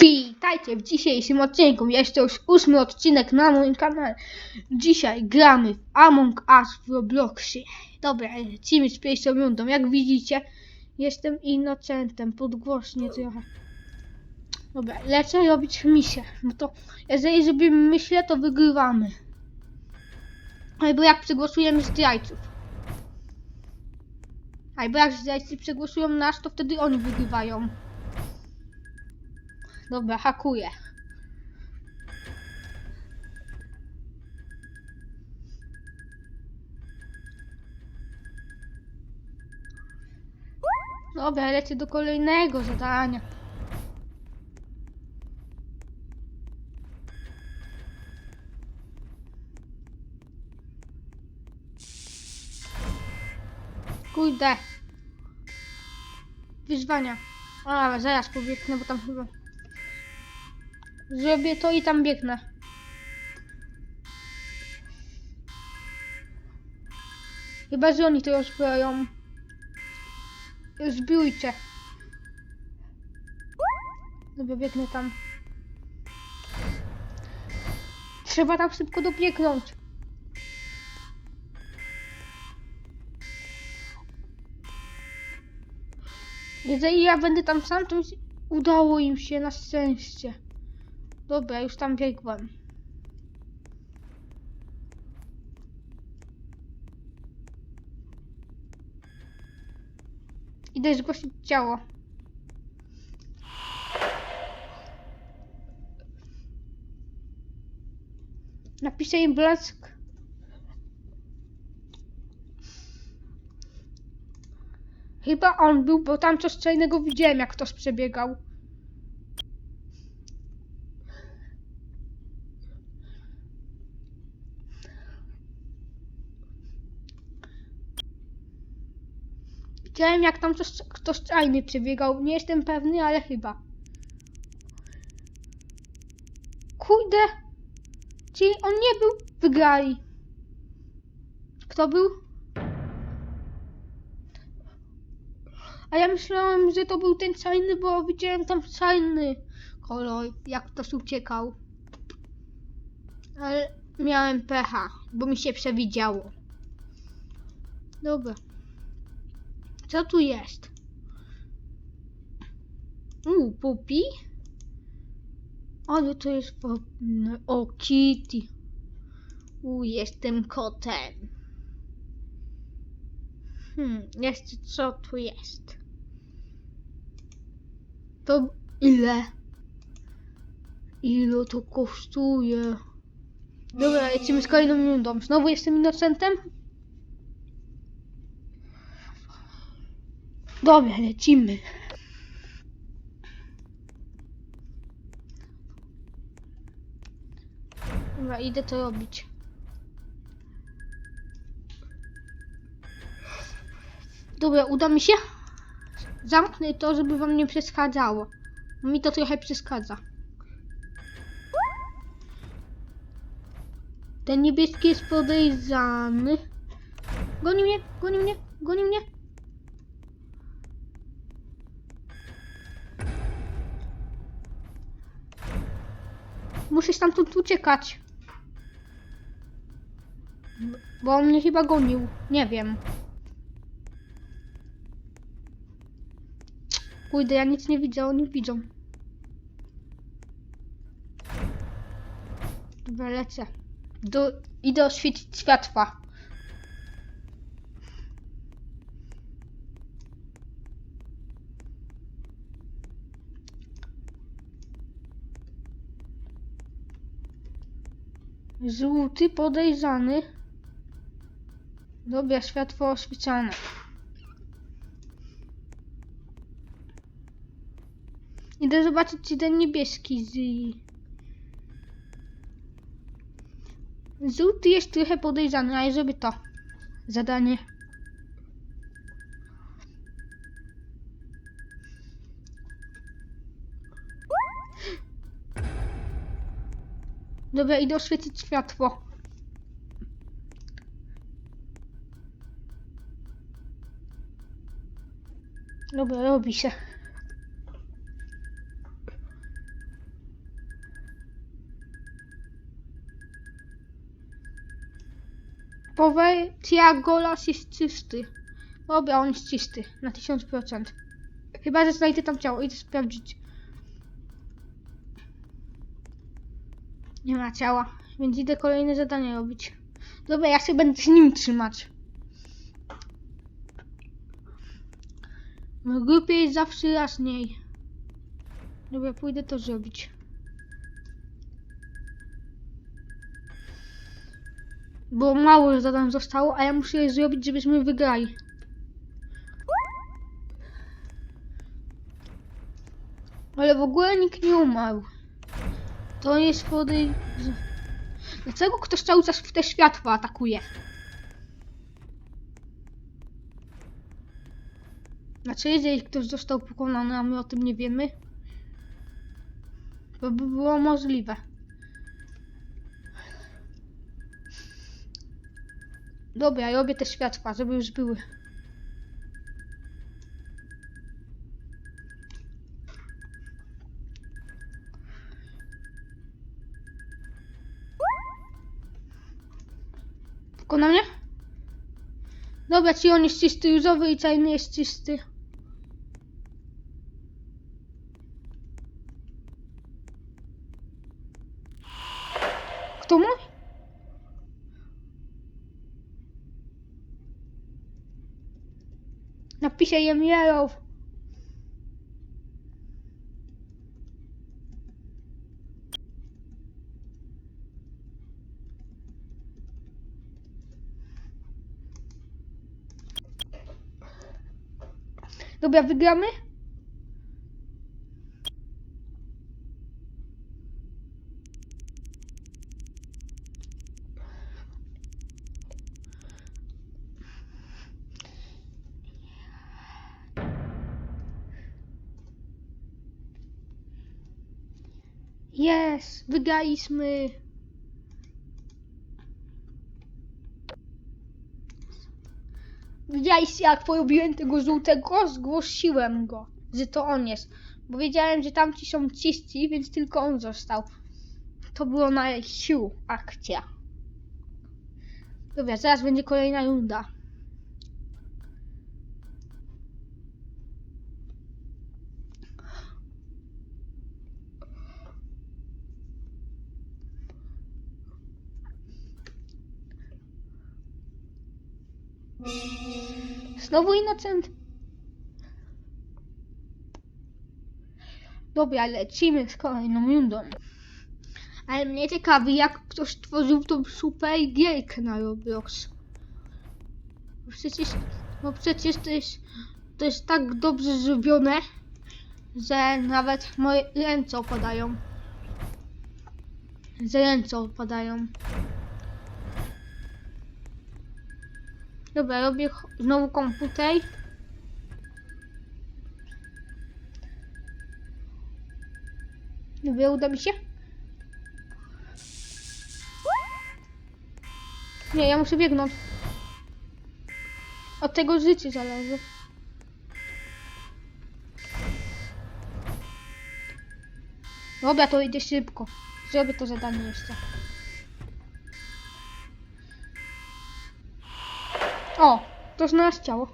Witajcie w dzisiejszym odcinku. Jest to już ósmy odcinek na moim kanale. Dzisiaj gramy w Among Us w Robloxie. Dobra, lecimy z pierwszą rundą. Jak widzicie, jestem innocentem. Podgłośnie trochę. Dobra, lecę robić misję. No to jeżeli zrobimy myślę, to wygrywamy. Albo jak przegłosujemy zdrajców. Albo jak zdrajcy przegłosują nas, to wtedy oni wygrywają. Dobra, hakuję. Dobra, lecę do kolejnego zadania. Kurde. Wyzwania. A, zaraz pobiegnę, bo tam chyba... Zrobię to i tam biegnę. Chyba, że oni to rozbroją. Zbójcie. Dobra, biegnę tam. Trzeba tam szybko dobiegnąć. Jeżeli ja będę tam sam, to udało im się na szczęście. Dobra, już tam biegłem. Idę zgłosić ciało. Napiszę im blask. Chyba on był, bo tam coś innego widziałem, jak ktoś przebiegał. Widziałem jak tam coś, ktoś inny przebiegał. Nie jestem pewny, ale chyba. Kurde! Czyli on nie był. Wygrali. Kto był? A ja myślałem, że to był ten czajny, bo widziałem tam czajny kolor, jak ktoś uciekał. Ale miałem pecha, bo mi się przewidziało. Dobra. Co tu jest? Uuu, pupi? Ale to jest fajne. O, Kitty. Uuu, jestem kotem. Hmm, jeszcze co tu jest? To ile? Ile to kosztuje? Dobra, lecimy z kolejną rundą. Znowu jestem innocentem? Dobra, lecimy. Dobra, idę to robić. Dobra, uda mi się? Zamknę to, żeby wam nie przeszkadzało. Mi to trochę przeszkadza. Ten niebieski jest podejrzany. Goni mnie, goni mnie, goni mnie. Muszę stamtąd uciekać. Bo on mnie chyba gonił. Nie wiem. Kurde, ja nic nie widzę, oni widzą. Dobra, lecę. Do, idę oświecić światła. Żółty podejrzany. Dobra, światło oświecane. Idę zobaczyć, czy ten niebieski z... Żółty jest trochę podejrzany, ale żeby to. Zadanie. Dobra, idę oświecić światło. Dobra, robi się. Powecja golas jest czysty. Dobra, on jest czysty. Na 1000%. Chyba, że znajdę tam ciało. Idę sprawdzić. Nie ma ciała, więc idę kolejne zadanie robić. Dobra, ja się będę z nim trzymać. W grupie jest zawsze jasniej. Dobra, pójdę to zrobić. Bo mało zadań zostało, a ja muszę je zrobić, żebyśmy wygrali. Ale w ogóle nikt nie umarł. To jest podej... Dlaczego ktoś cały czas w te światła atakuje? Znaczy, jeżeli ktoś został pokonany, a my o tym nie wiemy? To by było możliwe. Dobra, robię te światła, żeby już były. Dobra, ci on jest czysty, różowy i czarny jest czysty. Kto mój? Napiszę jem yellow. Dobra, wygramy? Jest, wygraliśmy. Widzieliście jak porobiłem tego żółtego? Zgłosiłem go, że to on jest. Bo wiedziałem, że tamci są czyści, więc tylko on został. To było na sił akcja. Dobra, zaraz będzie kolejna runda. Znowu Innocent? Dobra, lecimy z kolejną rundą. Ale mnie ciekawi, jak ktoś stworzył tą super gierkę na Roblox. Przecież, bo przecież to jest, to jest tak dobrze zrobione, że nawet moje ręce opadają. Że ręce opadają. Dobra, robię znowu komputer. Dobra, uda mi się? Nie, ja muszę biegnąć. Od tego życie zależy. Dobra, to idę szybko. Zrobię to zadanie jeszcze. O, to znalazł ciało.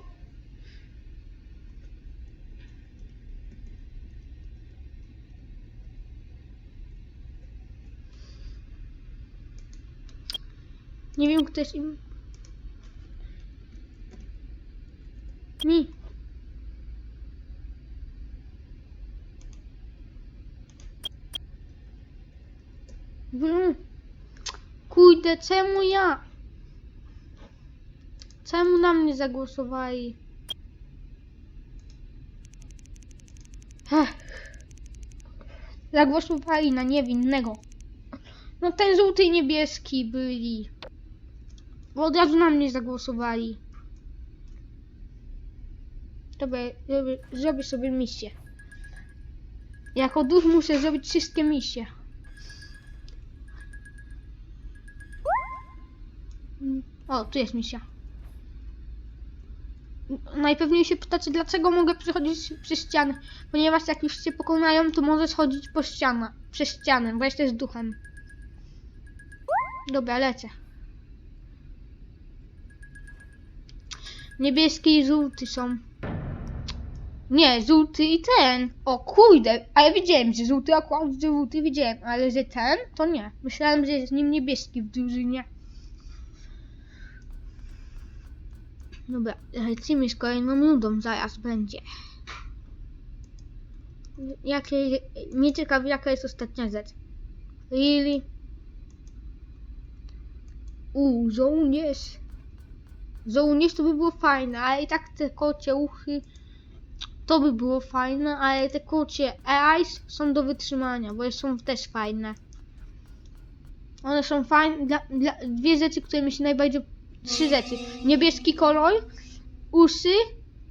Nie wiem, kto jest im... Mi. Mm. Kurde, czemu ja? Czemu na mnie zagłosowali? Ech. Zagłosowali na niewinnego. No ten żółty i niebieski byli. Bo od razu na mnie zagłosowali. Dobra, zrobię, zrobię sobie misję. Jako duch muszę zrobić wszystkie misje. O, tu jest misja. Najpewniej się pytacie, dlaczego mogę przechodzić przez ścianę. Ponieważ jak już cię pokonają, to możesz chodzić po ścianę, przez ścianę, bo jesteś duchem. Dobra, lecę. Niebieski i żółty są. Nie, żółty i ten. O kurde, a ja widziałem, że żółty akurat żółty widziałem, ale że ten, to nie. Myślałem, że jest nim niebieski w drużynie. Dobra, lecimy z kolejną nudą, zaraz będzie. Jakie, nie ciekawi jaka jest ostatnia rzecz. Really? Uuu, żołnierz. Żołnierz to by było fajne, ale i tak te kocie uchy to by było fajne, ale te kocie eyes są do wytrzymania, bo są też fajne. One są fajne, dla, dla, dwie rzeczy, które mi się najbardziej, trzy rzeczy. Niebieski kolor, uszy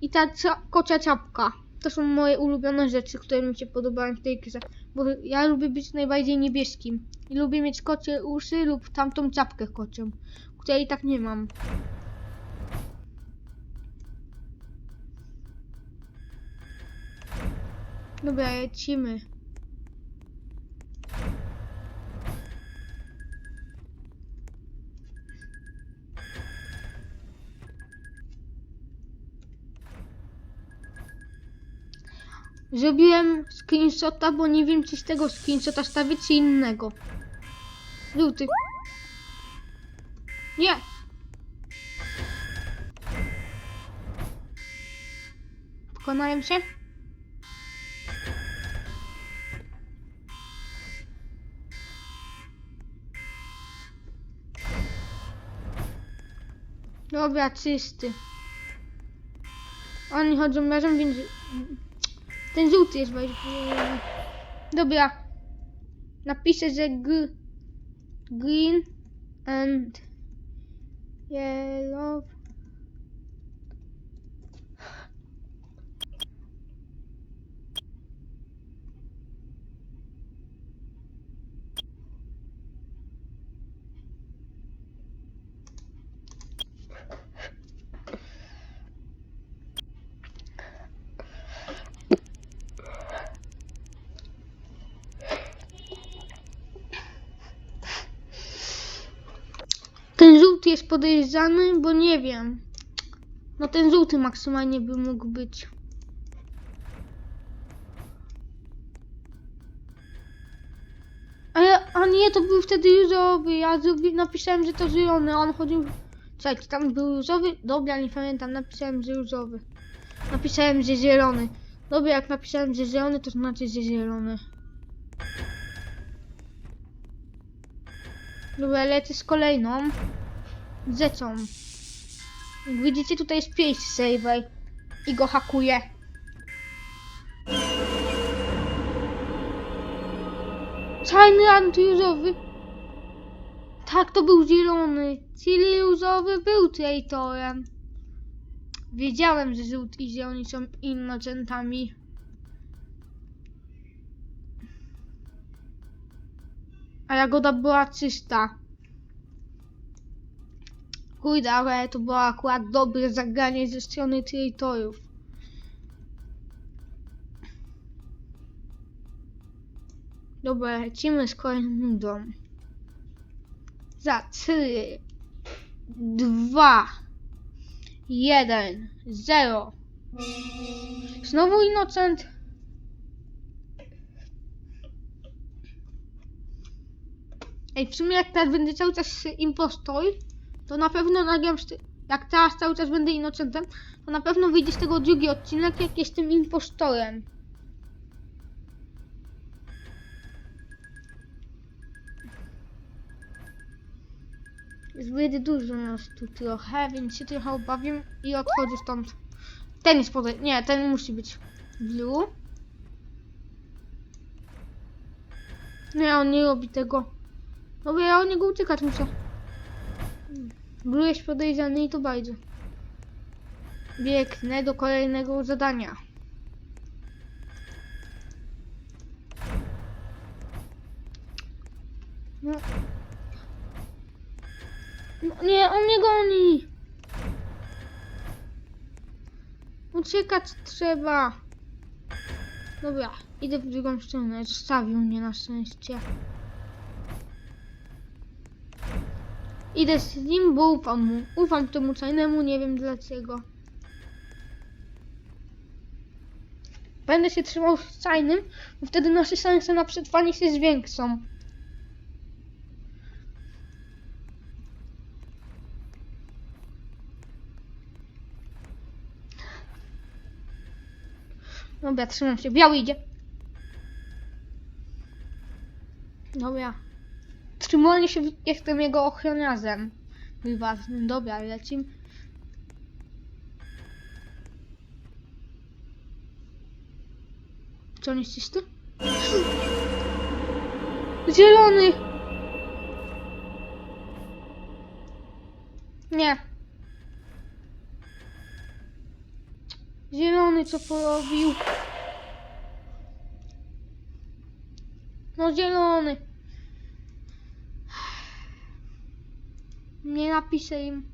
i ta ca, kocia czapka. To są moje ulubione rzeczy, które mi się podobają w tej grze. Bo ja lubię być najbardziej niebieskim. I lubię mieć kocie uszy lub tamtą czapkę kocią, której tak nie mam. Dobra, lecimy. Zrobiłem screenshota, bo nie wiem czy z tego screenshota stawić czy innego. Żółty. Nie! Pokonałem się? Dobra, czysty. Oni chodzą razem, więc... Ten żółty jest bardziej... Dobra. Napiszę, że. Green and yellow. Ten żółty jest podejrzany, bo nie wiem. No ten żółty maksymalnie by mógł być. A, ja, a nie, to był wtedy różowy. Ja zrobi, napisałem, że to zielony, on chodził... Czekaj, tam był różowy? Dobra, nie pamiętam, napisałem, że różowy. Napisałem, że zielony. Dobra, jak napisałem, że zielony, to znaczy, że zielony. Dobra, lecę z kolejną rzeczą. Jak widzicie, tutaj jest pięść saver i go hakuję. Czarny antyróżowy. Tak, to był zielony. Czyli różowy był traitorem. Wiedziałem, że żółty i zieloni są innocentami. A jagoda była czysta. Kurde, ale to było akurat dobre zagranie ze strony traitorów. Dobra, lecimy z kolejną. Za 3, 2, 1, 0. Znowu Innocent. Ej, w sumie jak teraz będę cały czas impostor, to na pewno nagram, jak teraz cały czas będę innocentem, to na pewno wyjdzie z tego drugi odcinek, jak jestem impostorem. Zbyt dużo nas tu trochę, więc się trochę obawiam i odchodzę stąd. Ten jest podaj... Nie, ten musi być blue. Nie, on nie robi tego. No bo ja od niego uciekać muszę. Byłeś podejrzany i to bardzo. Biegnę do kolejnego zadania. No. no nie, on mnie goni. Uciekać trzeba. Dobra, idę w drugą stronę. Zostawił mnie na szczęście. Idę z nim, bo ufam mu. Ufam temu czajnemu, nie wiem dlaczego. Będę się trzymał z czajnym, bo wtedy nasze szanse na przetrwanie się zwiększą. Dobra, trzymam się. Biały idzie. Dobra. Trzymanie się, jestem jego ochroniarzem. Ważnym. Dobra, lecimy. Czy on jest czysty? Zielony! Nie. Zielony co porobił? No zielony. Nie napiszę im.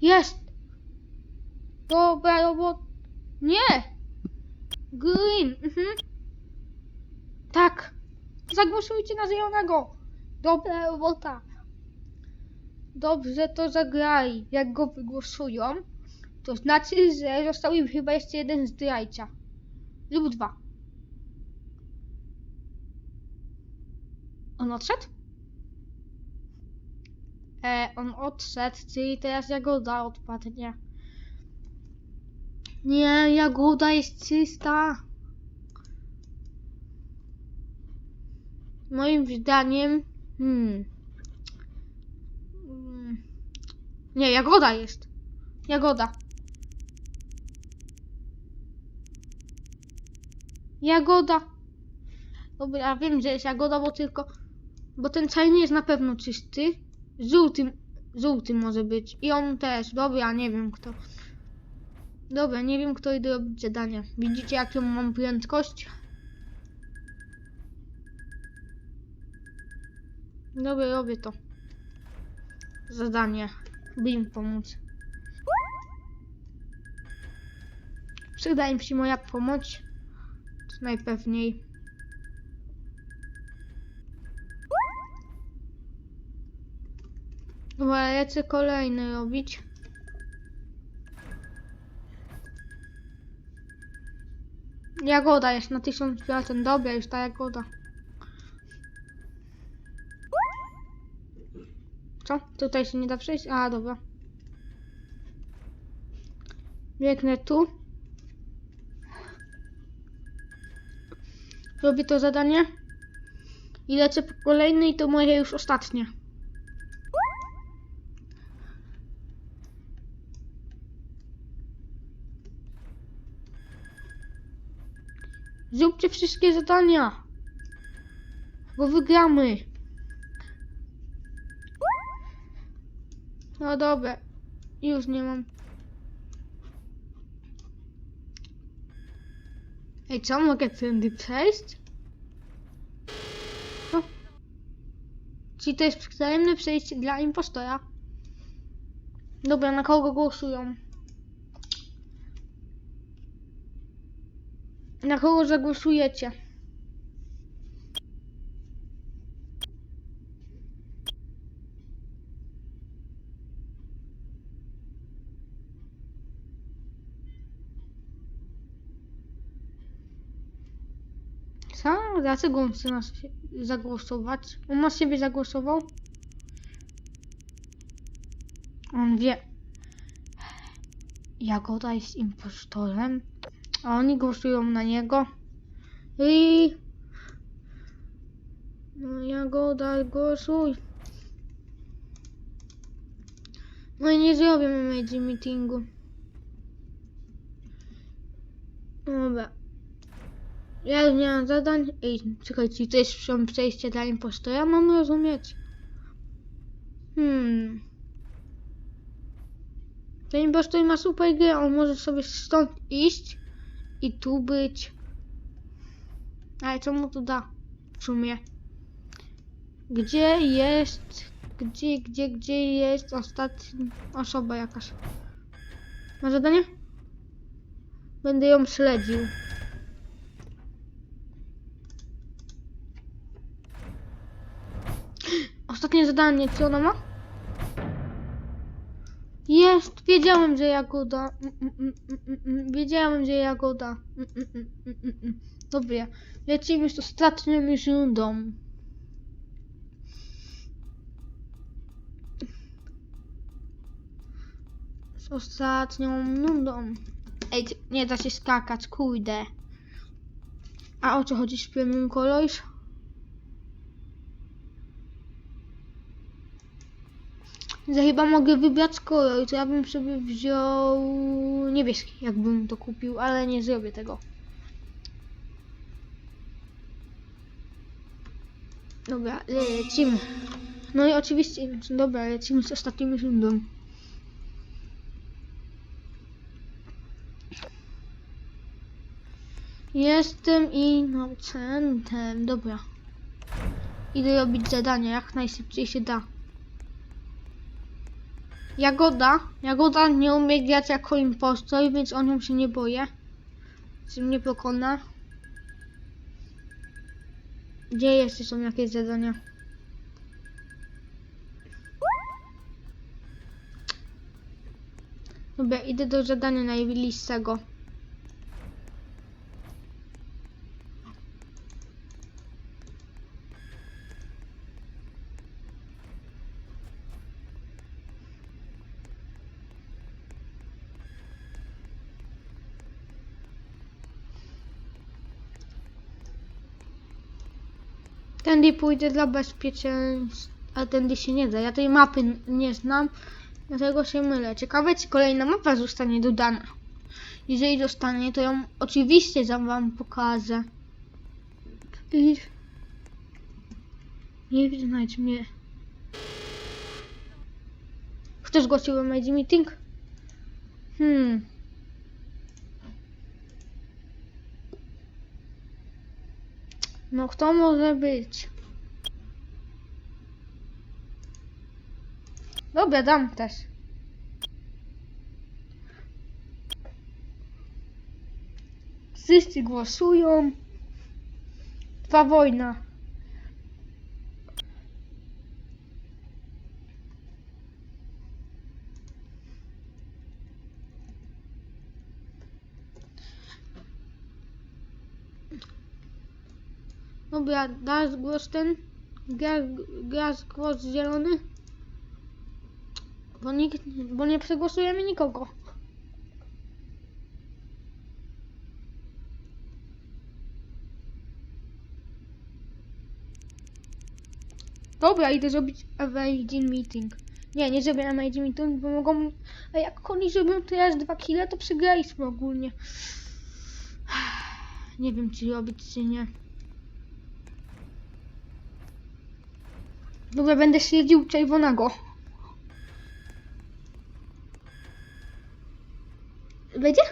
Jest! Dobra robot. Nie! Green, mhm. Tak. Zagłosujcie na zielonego. Dobra robota. Dobrze to zagrali. Jak go wygłosują, to znaczy, że został im chyba jeszcze jeden zdrajca. Lub dwa. On odszedł? E, on odszedł, czyli teraz Jagoda odpadnie. Nie, Jagoda jest czysta. Moim zdaniem. Hmm. Mm. Nie, Jagoda jest. Jagoda. Jagoda. Dobra, wiem, że jest Jagoda, bo tylko. Bo ten czajny jest na pewno czysty. Żółty. Żółty może być. I on też. Dobra, nie wiem kto. Dobra, nie wiem kto idzie robić zadania. Widzicie jaką mam prędkość? Dobra, robię to. Zadanie. By im pomóc. Przyda im się moja pomoc. To najpewniej. Dobra, lecę kolejny robić. Jagoda jest na 1000%. Dobra, już ta jagoda. Co? Tutaj się nie da przejść? A, dobra. Biegnę tu. Robię to zadanie. I lecę po kolejny i to moje już ostatnie. Zróbcie wszystkie zadania. Bo wygramy. No dobra. Już nie mam. Ej, co? Mogę tędy przejść? No. Czyli to jest wzajemne przejście dla impostora. Dobra, na kogo głosują? Na kogo zagłosujecie? Co? Dlaczego on chce nas zagłosować? On na siebie zagłosował? On wie. Jagoda jest impostorem, a oni głosują na niego. I... No Jagoda, głosuj. No i nie zrobię emoji meetingu. Dobra. Ja już nie mam zadań. Ej, czekajcie, to jest przejście dla impostora? Mam rozumieć. Hmm. Ten impostor ma super grę, on może sobie stąd iść i tu być. Ale co mu to da? W sumie. Gdzie jest... Gdzie, gdzie, gdzie jest ostatnia osoba jakaś? Ma zadanie? Będę ją śledził. Ostatnie zadanie, co ona ma? Jest! Wiedziałem, że Jagoda. Mm, mm, mm, mm, mm, Wiedziałem, że Jagoda. Mm, mm, mm, mm, mm, mm. Dobra, lecimy z ostatnią już rundą. Z ostatnią rundą. Ej, nie da się skakać, kurde. A o co chodzi z premium colors? Że chyba mogę wybrać kolor, to ja bym sobie wziął niebieski, jakbym to kupił, ale nie zrobię tego. Dobra, lecimy. No i oczywiście, dobra, lecimy z ostatnim rundą. Jestem innocentem, dobra. Idę robić zadania, jak najszybciej się da. Jagoda. Jagoda nie umie grać jako impostor, więc o nią się nie boję. Czy mnie pokona? Gdzie jeszcze są jakieś zadania? Dobra, idę do zadania najbliższego. Tędy pójdę dla bezpieczeństwa, a tędy się nie da. Ja tej mapy nie znam, dlatego się mylę. Ciekawe, czy kolejna mapa zostanie dodana. Jeżeli zostanie, to ją oczywiście za wam pokażę. I... Nie znajdź mnie. Kto zgłosił MID meeting? Hmm. No kto może być? Dobra, dam też. Wszyscy głosują. Trwa wojna. Dobra, dasz głos ten? Gra- Grasz głos zielony? Bo nikt, bo nie przegłosujemy nikogo. Dobra, idę zrobić Amazing Meeting. Nie, nie zrobię Amazing Meeting, bo mogą... A jak oni zrobią teraz dwa kile, to przegraliśmy ogólnie. Nie wiem, czy robić, czy nie. Dobra, będę śledził czerwonego. Będzie?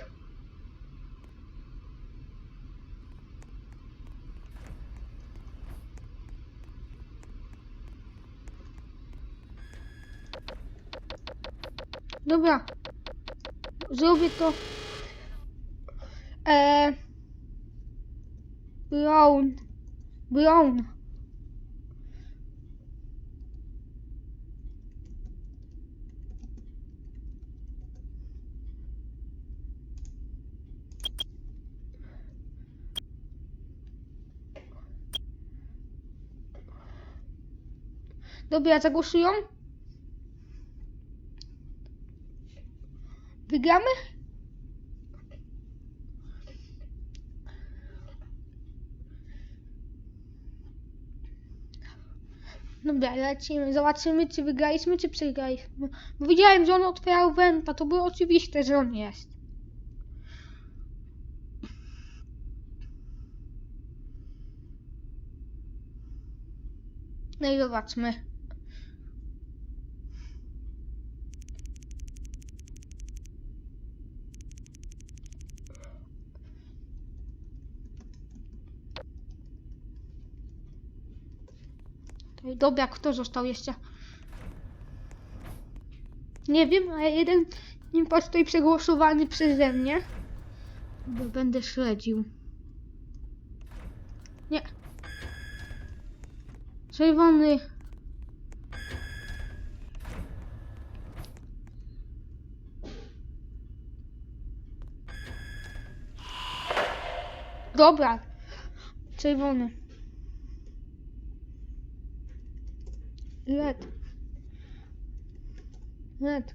Dobra. Zrobię to. Eee. Brown. Brown. Dobra, zagłosują? Wygramy? Dobra, lecimy. Zobaczymy, czy wygraliśmy, czy przegraliśmy. Bo widziałem, że on otwierał węta. To było oczywiste, że on jest. No i zobaczmy. Dobra, kto został jeszcze? Nie wiem, ale jeden impas tutaj przegłosowany przeze mnie. Bo będę śledził. Nie. Czerwony. Dobra. Czerwony. Red. Red.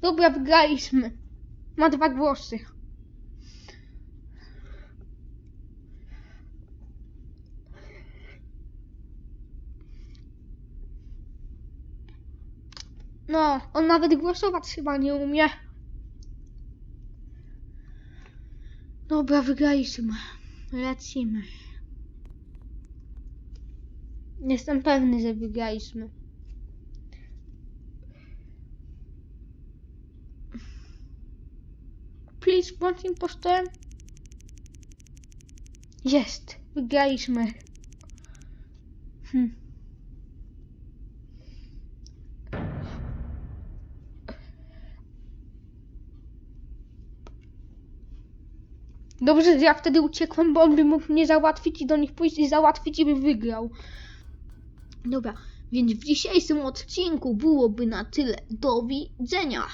Dobra, wygraliśmy. Ma dwa głosy. No, on nawet głosować chyba nie umie. Dobra, wygraliśmy. Lecimy. Jestem pewny, że wygraliśmy. Please, bądź impostorem. Jest, wygraliśmy. Hm. Dobrze, że ja wtedy uciekłem, bo on by mógł mnie załatwić i do nich pójść i załatwić i by wygrał. Dobra, więc w dzisiejszym odcinku byłoby na tyle. Do widzenia.